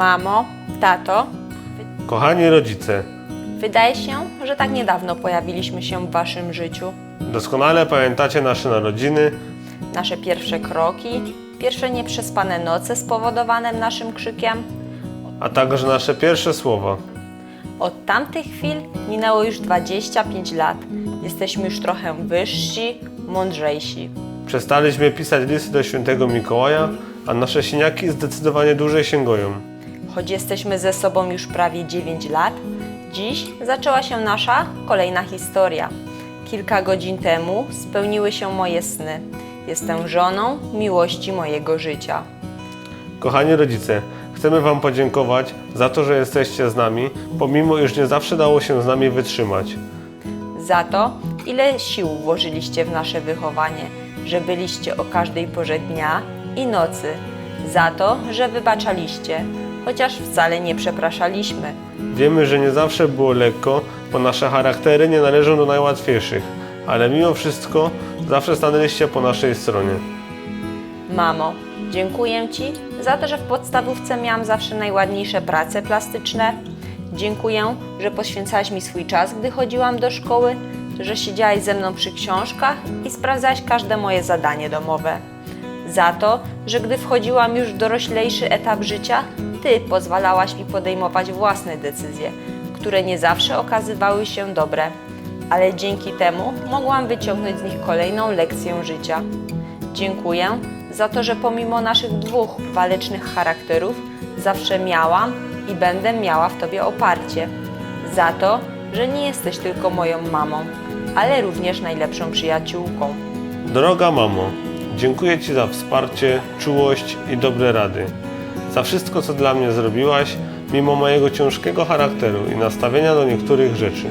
Mamo, tato, Kochani rodzice, wydaje się, że tak niedawno pojawiliśmy się w waszym życiu. doskonale pamiętacie nasze narodziny, Nasze pierwsze kroki, pierwsze nieprzespane noce spowodowane naszym krzykiem. a także nasze pierwsze słowa. Od tamtych chwil minęło już 25 lat. Jesteśmy już trochę wyżsi, mądrzejsi. Przestaliśmy pisać listy do świętego Mikołaja, a nasze siniaki zdecydowanie dłużej się goją. Choć jesteśmy ze sobą już prawie 9 lat, dziś zaczęła się nasza kolejna historia. Kilka godzin temu spełniły się moje sny. Jestem żoną miłości mojego życia. Kochani rodzice, chcemy Wam podziękować za to, że jesteście z nami, pomimo iż nie zawsze dało się z nami wytrzymać. Za to, ile sił włożyliście w nasze wychowanie, że byliście o każdej porze dnia i nocy. Za to, że wybaczaliście, chociaż wcale nie przepraszaliśmy. Wiemy, że nie zawsze było lekko, bo nasze charaktery nie należą do najłatwiejszych, ale mimo wszystko zawsze stanęliście po naszej stronie. Mamo, dziękuję Ci za to, że w podstawówce miałam zawsze najładniejsze prace plastyczne. Dziękuję, że poświęcałaś mi swój czas, gdy chodziłam do szkoły, że siedziałaś ze mną przy książkach i sprawdzałaś każde moje zadanie domowe. Za to, że gdy wchodziłam już w doroślejszy etap życia, Ty pozwalałaś mi podejmować własne decyzje, które nie zawsze okazywały się dobre, ale dzięki temu mogłam wyciągnąć z nich kolejną lekcję życia. Dziękuję za to, że pomimo naszych dwóch walecznych charakterów zawsze miałam i będę miała w Tobie oparcie. Za to, że nie jesteś tylko moją mamą, ale również najlepszą przyjaciółką. Droga mamo, dziękuję Ci za wsparcie, czułość i dobre rady. Za wszystko, co dla mnie zrobiłaś, mimo mojego ciężkiego charakteru i nastawienia do niektórych rzeczy.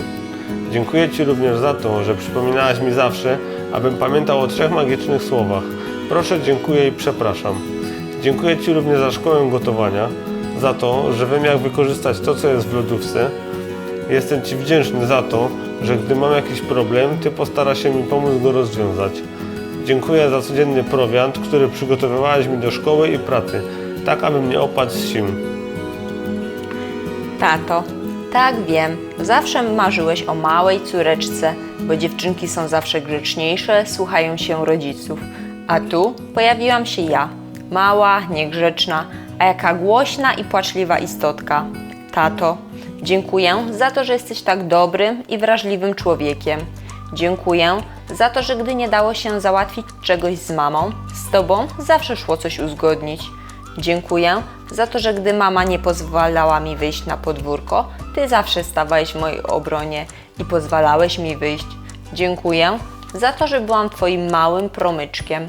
Dziękuję Ci również za to, że przypominałaś mi zawsze, abym pamiętał o trzech magicznych słowach. Proszę, dziękuję i przepraszam. Dziękuję Ci również za szkołę gotowania, za to, że wiem jak wykorzystać to, co jest w lodówce, Jestem Ci wdzięczny za to, że gdy mam jakiś problem, Ty postarasz się mi pomóc go rozwiązać. Dziękuję za codzienny prowiant, który przygotowywałeś mi do szkoły i pracy, tak abym nie opadł z sił. Tato, tak wiem, zawsze marzyłeś o małej córeczce, bo dziewczynki są zawsze grzeczniejsze, słuchają się rodziców. A tu pojawiłam się ja, mała, niegrzeczna, a jaka głośna i płaczliwa istotka. Tato, dziękuję za to, że jesteś tak dobrym i wrażliwym człowiekiem. Dziękuję za to, że gdy nie dało się załatwić czegoś z mamą, z tobą zawsze szło coś uzgodnić. Dziękuję za to, że gdy mama nie pozwalała mi wyjść na podwórko, ty zawsze stawałeś w mojej obronie i pozwalałeś mi wyjść. Dziękuję za to, że byłam twoim małym promyczkiem.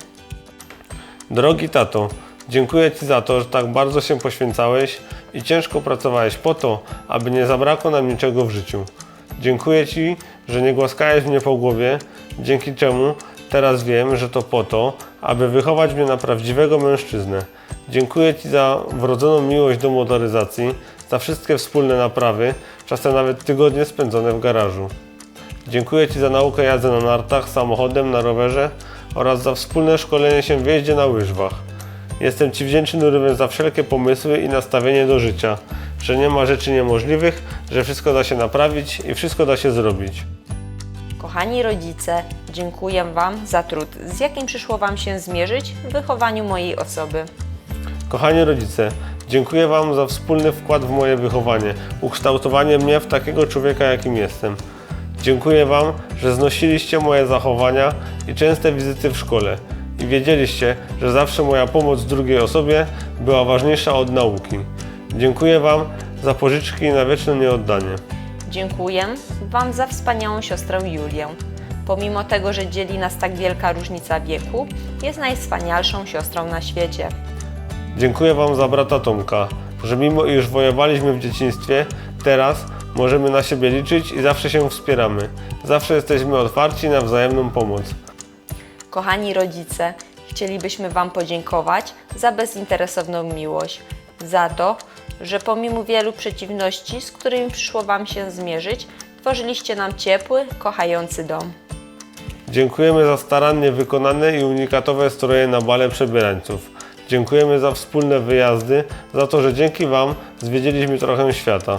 Drogi tato, dziękuję Ci za to, że tak bardzo się poświęcałeś i ciężko pracowałeś po to, aby nie zabrakło nam niczego w życiu. Dziękuję Ci, że nie głaskałeś mnie po głowie, dzięki czemu teraz wiem, że to po to, aby wychować mnie na prawdziwego mężczyznę. Dziękuję Ci za wrodzoną miłość do motoryzacji, za wszystkie wspólne naprawy, czasem nawet tygodnie spędzone w garażu. Dziękuję Ci za naukę jazdy na nartach, samochodem, na rowerze oraz za wspólne szkolenie się w jeździe na łyżwach. Jestem Ci wdzięczny również za wszelkie pomysły i nastawienie do życia, że nie ma rzeczy niemożliwych, że wszystko da się naprawić i wszystko da się zrobić. Kochani rodzice, dziękuję Wam za trud, z jakim przyszło Wam się zmierzyć w wychowaniu mojej osoby. Kochani rodzice, dziękuję Wam za wspólny wkład w moje wychowanie, ukształtowanie mnie w takiego człowieka, jakim jestem. Dziękuję Wam, że znosiliście moje zachowania i częste wizyty w szkole i wiedzieliście, że zawsze moja pomoc drugiej osobie była ważniejsza od nauki. Dziękuję Wam za pożyczki i na wieczne nieoddanie. Dziękuję Wam za wspaniałą siostrę Julię. Pomimo tego, że dzieli nas tak wielka różnica wieku, jest najwspanialszą siostrą na świecie. Dziękuję Wam za brata Tomka, że mimo iż wojowaliśmy w dzieciństwie, teraz możemy na siebie liczyć i zawsze się wspieramy. Zawsze jesteśmy otwarci na wzajemną pomoc. Kochani rodzice, chcielibyśmy Wam podziękować za bezinteresowną miłość, za to, że pomimo wielu przeciwności, z którymi przyszło Wam się zmierzyć, tworzyliście nam ciepły, kochający dom. Dziękujemy za starannie wykonane i unikatowe stroje na bale przebierańców. Dziękujemy za wspólne wyjazdy, za to, że dzięki Wam zwiedziliśmy trochę świata.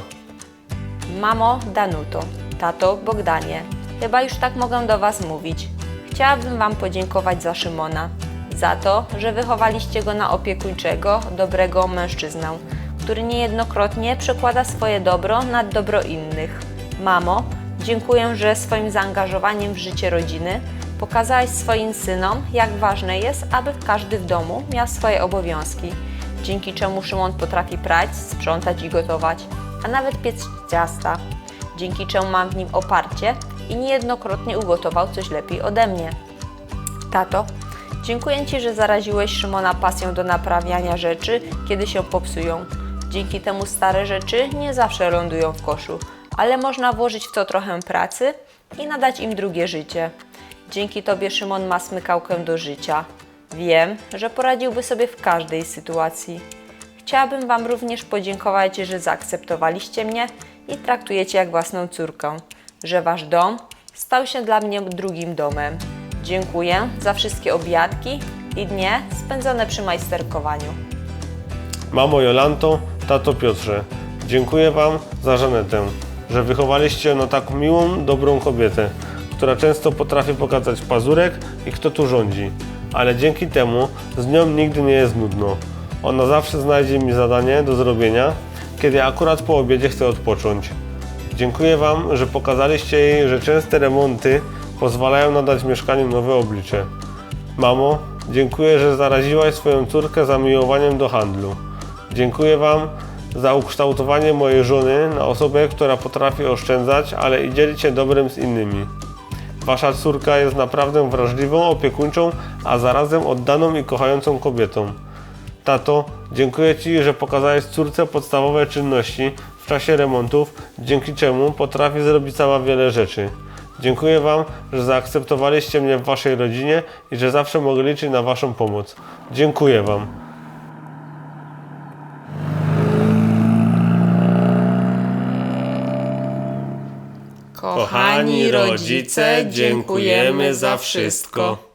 Mamo Danuto, tato Bogdanie, chyba już tak mogę do Was mówić. Chciałabym Wam podziękować za Szymona, za to, że wychowaliście go na opiekuńczego, dobrego mężczyznę, który niejednokrotnie przekłada swoje dobro nad dobro innych. Mamo, dziękuję, że swoim zaangażowaniem w życie rodziny pokazałaś swoim synom, jak ważne jest, aby każdy w domu miał swoje obowiązki, dzięki czemu Szymon potrafi prać, sprzątać i gotować, a nawet piec ciasta, dzięki czemu mam w nim oparcie i niejednokrotnie ugotował coś lepiej ode mnie. Tato, dziękuję Ci, że zaraziłeś Szymona pasją do naprawiania rzeczy, kiedy się popsują. Dzięki temu stare rzeczy nie zawsze lądują w koszu, ale można włożyć w to trochę pracy i nadać im drugie życie. Dzięki Tobie Szymon ma smykałkę do życia. Wiem, że poradziłby sobie w każdej sytuacji. Chciałabym Wam również podziękować, że zaakceptowaliście mnie i traktujecie jak własną córkę, że Wasz dom stał się dla mnie drugim domem. Dziękuję za wszystkie obiadki i dnie spędzone przy majsterkowaniu. Mamo Jolanto, tato Piotrze, dziękuję Wam za Żanetę, że wychowaliście na tak miłą, dobrą kobietę, która często potrafi pokazać pazurek i kto tu rządzi. Ale dzięki temu z nią nigdy nie jest nudno. Ona zawsze znajdzie mi zadanie do zrobienia, kiedy akurat po obiedzie chcę odpocząć. Dziękuję Wam, że pokazaliście jej, że częste remonty pozwalają nadać mieszkaniu nowe oblicze. Mamo, dziękuję, że zaraziłaś swoją córkę zamiłowaniem do handlu. Dziękuję Wam za ukształtowanie mojej żony na osobę, która potrafi oszczędzać, ale i dzielić się dobrem z innymi. Wasza córka jest naprawdę wrażliwą, opiekuńczą, a zarazem oddaną i kochającą kobietą. Tato, dziękuję Ci, że pokazałeś córce podstawowe czynności w czasie remontów, dzięki czemu potrafi zrobić sama wiele rzeczy. Dziękuję Wam, że zaakceptowaliście mnie w Waszej rodzinie i że zawsze mogę liczyć na Waszą pomoc. Dziękuję Wam. Kochani rodzice, dziękujemy za wszystko.